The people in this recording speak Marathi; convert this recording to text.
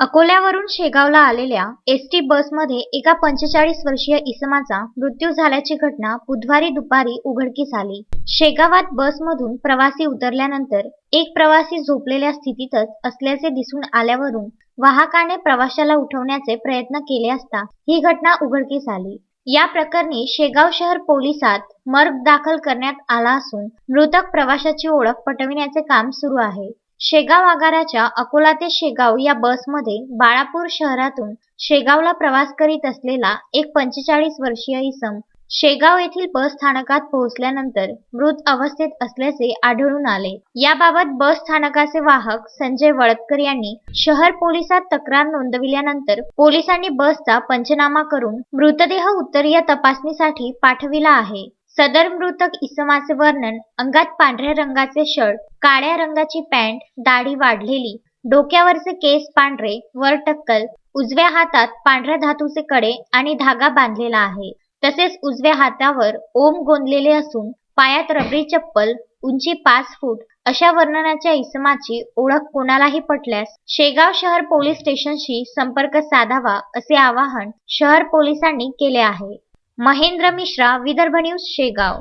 अकोल्यावरून शेगावला आलेल्या एसटी बसमध्ये एका पंचेचाळीस वर्षीय इसमाचा मृत्यू झाल्याची घटना बुधवारी दुपारी उघडकीस आली. शेगावात बसमधून प्रवासी उतरल्यानंतर एक प्रवासी झोपलेल्या स्थितीतच असल्याचे दिसून आल्यावरून वाहकाने प्रवाशाला उठवण्याचे प्रयत्न केले असता ही घटना उघडकीस आली. या प्रकरणी शेगाव शहर पोलिसात मर्ग दाखल करण्यात आला असून मृतक प्रवाशाची ओळख पटविण्याचे काम सुरू आहे. शेगाव आगाराच्या अकोला ते शेगाव या बसमध्ये बाळापूर शहरातून शेगावला प्रवास करीत असलेला एक पंचेचाळीस वर्षीय इसम शेगाव येथील बस स्थानकात पोहोचल्यानंतर मृत अवस्थेत असल्याचे आढळून आले. याबाबत बस स्थानकाचे वाहक संजय वळतकर यांनी शहर पोलिसात तक्रार नोंदविल्यानंतर पोलिसांनी बसचा पंचनामा करून मृतदेह उत्तरीय तपासणीसाठी पाठविला आहे. सदर मृतक इसमाचे वर्णन अंगात पांढऱ्या रंगाचे शर्ट काळ्या रंगाची पॅन्ट दाढी वाढलेली. डोक्यावरचे केस पांढरे वर टक्कल. उजव्या हातात पांढऱ्या धातूचे कडे आणि धागा बांधलेला आहे. तसेच उजव्या हातावर ओम गोंदलेले असून पायात रबरी चप्पल उंची पाच फूट अशा वर्णनाच्या इसमाची ओळख कोणालाही पटल्यास शेगाव शहर पोलीस स्टेशनशी संपर्क साधावा असे आवाहन शहर पोलिसांनी केले आहे. મહેન્દ્ર મિશ્રા વિદર્ભ ન્યૂઝ શેગાંવ.